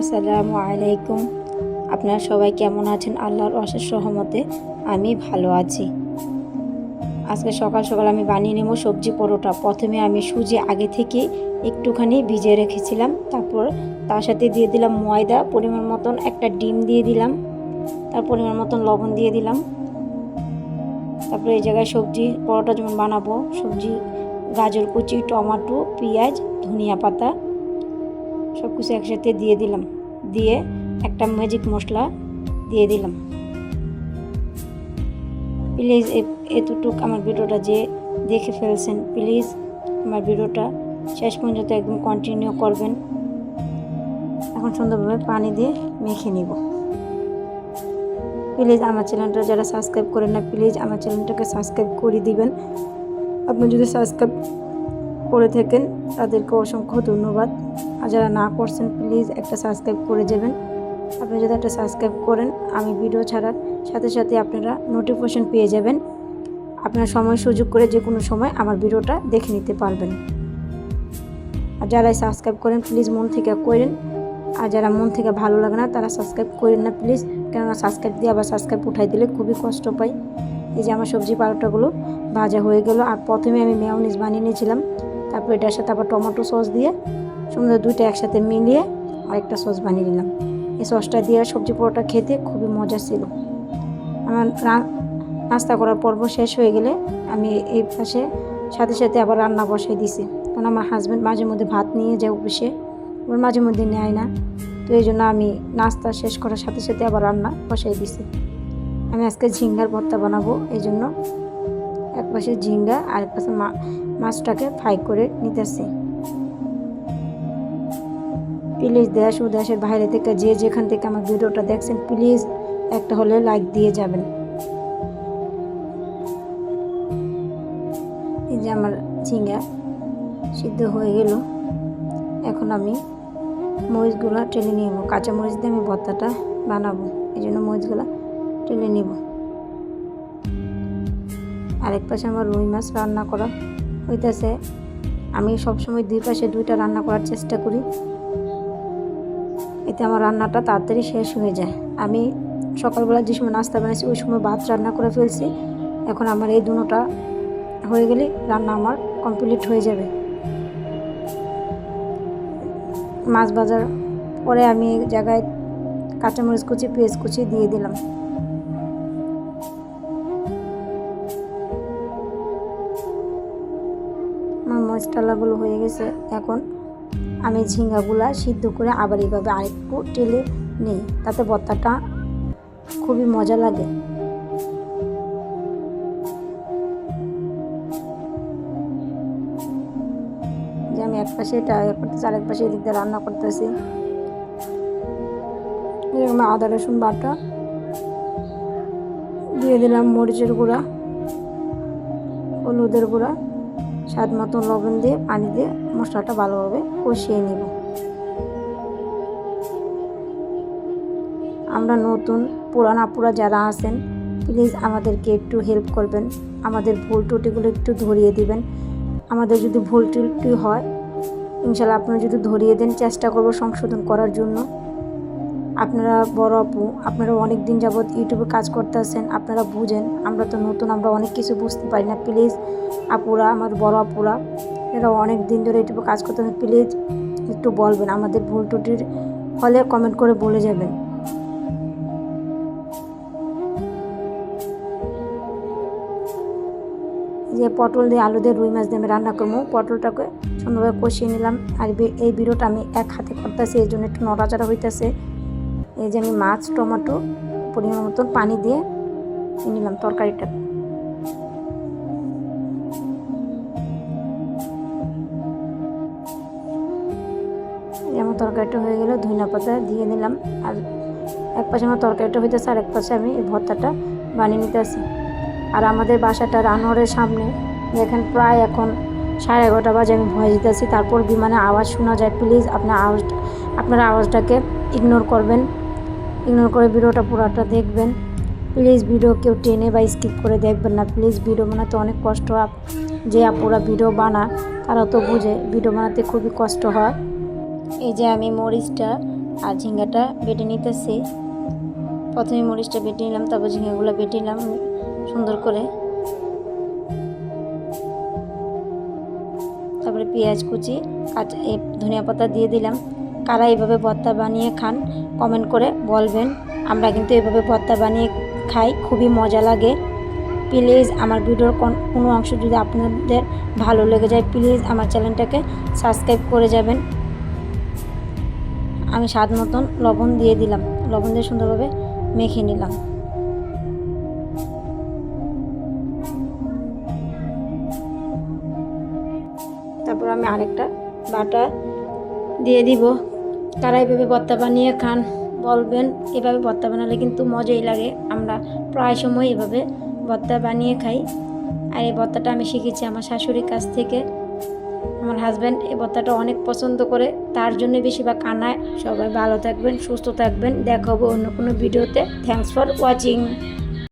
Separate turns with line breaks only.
আসসালামু আলাইকুম। আপনারা সবাই কেমন আছেন? আল্লাহর অশেষ সহমতে আমি ভালো আছি। আজকে সকাল সকাল আমি বানিয়ে নেব সবজি পরোটা। প্রথমে আমি সুজি আগে থেকে একটুখানি ভিজিয়ে রেখেছিলাম। তারপর তার সাথে দিয়ে দিলাম ময়দা, পরিমাণ মতন একটা ডিম দিয়ে দিলাম। তার পরিমাণ মতন লবণ দিয়ে দিলাম। তারপরে এই জায়গায় সবজি পরোটা যেমন বানাবো, সবজি, গাজর কুচি, টমাটো, পেঁয়াজ, ধনিয়া পাতা সব কিছু একসাথে দিয়ে দিলাম। দিয়ে একটা ম্যাজিক মশলা দিয়ে দিলাম। প্লিজ এতটুক আমার ভিডিওটা যে দেখে ফেলছেন প্লিজ আমার ভিডিওটা শেষ পর্যন্ত একদম কন্টিনিউ করবেন। এখন সুন্দরভাবে পানি দিয়ে মেখে নিব। প্লিজ আমার চ্যানেলটা যারা সাবস্ক্রাইব করেন না প্লিজ আমার চ্যানেলটাকে সাবস্ক্রাইব করে দিবেন। আপনি যদি সাবস্ক্রাইব করে থাকেন, তাদেরকে অসংখ্য ধন্যবাদ। আর যারা না করছেন প্লিজ একটা সাবস্ক্রাইব করে যাবেন আপনি যদি একটা সাবস্ক্রাইব করেন, আমি ভিডিও ছাড়ার সাথে সাথে আপনারা নোটিফিকেশন পেয়ে যাবেন। আপনার সময় সুযোগ করে যে কোনো সময় আমার ভিডিওটা দেখে নিতে পারবেন। আর যারা সাবস্ক্রাইব করেন প্লিজ মন থেকে করেন। আর যারা মন থেকে ভালো লাগে না, তারা সাবস্ক্রাইব করেন না প্লিজ কেননা সাবস্ক্রাইব দিয়ে আবার সাবস্ক্রাইব উঠাই দিলে খুবই কষ্ট পাই। এই যে আমার সবজি পাউডারগুলো ভাজা হয়ে গেল, আর প্রথমে আমি মেয়নিজ বানিয়ে নিয়েছিলাম। তারপর এটার সাথে আবার টমেটো সস দিয়ে সুন্দর দুইটা একসাথে মিলিয়ে আরেকটা সস বানিয়ে নিলাম। এই সসটা দিয়ে সবজি পরোটা খেতে খুবই মজা ছিল। আমার নাস্তা করার পর্ব শেষ হয়ে গেলে আমি এই পাশে সাথে সাথে আবার রান্না বসাই দিছি। কারণ আমার হাজব্যান্ড মাঝে মধ্যে ভাত নিয়ে যায় অফিসে। ওর মাঝে মধ্যে নেয় না। তো এই জন্য আমি নাস্তা শেষ করার সাথে সাথে আবার রান্না বসাই দিছি। আমি আজকে ঝিঙ্গার ভর্তা বানাবো। এই জন্য এক পাশে ঝিঙ্গা আর এক পাশে মাছটাকে ফ্রাই করে নিতেছি। প্লিজ দেশ ও দেশের বাইরে থেকে যে যেখান থেকে আমার ভিডিওটা দেখছেন, প্লিজ একটা হলে লাইক দিয়ে যাবেন। এই যে আমার ঝিঙ্গা সিদ্ধ হয়ে গেল। এখন আমি মরিচগুলো টেনে নিব। কাঁচা মরিচ দিয়ে আমি ভর্তাটা বানাবো। এই জন্য মরিচগুলো টেনে নিব। আরেক পাশে আমার রুই মাছ রান্না করা হইতেছে। আমি সবসময় দুই পাশে দুইটা রান্না করার চেষ্টা করি। এতে আমার রান্নাটা তাড়াতাড়ি শেষ হয়ে যায়। আমি সকালবেলা যে সময় নাস্তা বানাইছি, ওই সময় ভাত রান্না করে ফেলছি। এখন আমার এই দুটোটা হয়ে গেলে রান্না আমার কমপ্লিট হয়ে যাবে। মাছ বাজার পরে আমি জায়গায় কাঁচামরিচ কুচি, পেঁয়াজ কুচি দিয়ে দিলাম। আমার মশলাগুলো হয়ে গেছে এখন। আমি ঝিঙ্গাগুলা সিদ্ধ করে আবার এইভাবে আরেকটু টেলে নিই। তাতে ভর্তাটা খুবই মজা লাগে। যে আমি এক পাশে এটা করতেছি, আরেক পাশে এদিক দিয়ে রান্না করতেছি। এরকম আদা, রসুন, বাটা দিয়ে দিলাম মরিচের গুঁড়া, হলুদের গুঁড়া। স্বাদ মতো লবণ দিয়ে, পানি দিয়ে মশলাটা ভালোভাবে কষিয়ে নিব। আমরা নতুন, পুরান আপুরা যারা আছেন প্লিজ আমাদেরকে একটু হেল্প করবেন। আমাদের ভুল ত্রুটিগুলো একটু ধরিয়ে দিবেন। আমাদের যদি ভুল ত্রুটি হয় ইনশাল্লাহ আপনারা যদি ধরিয়ে দেন, চেষ্টা করব সংশোধন করার জন্য। আপনারা বড় আপু, আপনারা অনেক দিন যাবৎ ইউটিউবে কাজ করতে আছেন আপনারা বুঝেন, আমরা তো নতুন, আমরা অনেক কিছু বুঝতে পারি না প্লিজ আপুরা, আমার বড় আপুরা, এরা অনেক দিন ধরে ইউটিউবে কাজ করতে আছেন প্লিজ একটু বলবেন, আমাদের ভুল ত্রুটির হলে কমেন্ট করে বলে যাবেন। যে পটল দিয়ে আলু দিয়ে রুই মাছ দিয়ে আমি রান্না করব, পটলটাকে সুন্দরভাবে কষিয়ে নিলাম, আর এই ভিডিওটা আমি এক হাতে করতেছি, এই জন্য একটু নড়াচড়া হইতেছে। এই যে আমি মাছ, টমেটো পরিমাণ মতন পানি দিয়ে নিলাম তরকারিটা। যেমন তরকারিটা হয়ে গেল, ধনিয়া পাতা দিয়ে নিলাম। আর এক পাশে আমার তরকারিটা হইতেছে আর এক পাশে আমি এই ভর্তাটা বানিয়ে নিতে নিতেছি আর আমাদের বাসাটা রানোয়ারের সামনে। যেখানে প্রায় এখন সাড়ে এগারোটা বাজে, আমি ভয় দিতেছি। তারপর বিমানে আওয়াজ শোনা যায়, প্লিজ আপনার আওয়াজ আপনার আওয়াজটাকে ইগনোর করবেন। ইগনোর করে ভিডিওটা পুরোটা দেখবেন। প্লিজ ভিডিও কেউ টেনে বা স্কিপ করে দেখবেন না। প্লিজ ভিডিও বানাতে অনেক কষ্ট যে আপুরা ভিডিও বানা তারা তো বুঝে। ভিডিও বানাতে খুবই কষ্ট হয়। এই যে আমি মরিচটা আর ঝিঙ্গাটা বেটে নিতেছি। প্রথমে মরিচটা বেটে নিলাম, তারপর ঝিঙ্গাগুলো বেটে নিলাম সুন্দর করে। তারপরে পেঁয়াজ কুচি, কাঁচা ধনিয়া পাতা দিয়ে দিলাম। কারা এভাবে ভর্তা বানিয়ে খান কমেন্ট করে বলবেন। আমরা কিন্তু এভাবে ভর্তা বানিয়ে খাই, খুবই মজা লাগে। প্লিজ আমার ভিডিওর কোন- অংশ যদি আপনাদের ভালো লেগে যায় প্লিজ আমার চ্যানেলটাকে সাবস্ক্রাইব করে যাবেন। আমি স্বাদ মতন লবণ দিয়ে দিলাম। লবণ দিয়ে সুন্দরভাবে মেখে নিলাম। তারপর আমি আরেকটা বাটা দিয়ে দিব। তারা এভাবে ভর্তা বানিয়ে খান, বলবেন, এভাবে ভর্তা বানালে কিন্তু মজাই লাগে। আমরা প্রায় সময় এভাবে ভর্তা বানিয়ে খাই। আর এই ভর্তাটা আমি শিখেছি আমার শাশুড়ির কাছ থেকে। আমার হাজব্যান্ড এই ভর্তাটা অনেক পছন্দ করে। তার জন্য বেশিরভাগ আনায়। সবাই ভালো থাকবেন, সুস্থ থাকবেন। দেখা হবে অন্য কোনো ভিডিওতে। Thanks for watching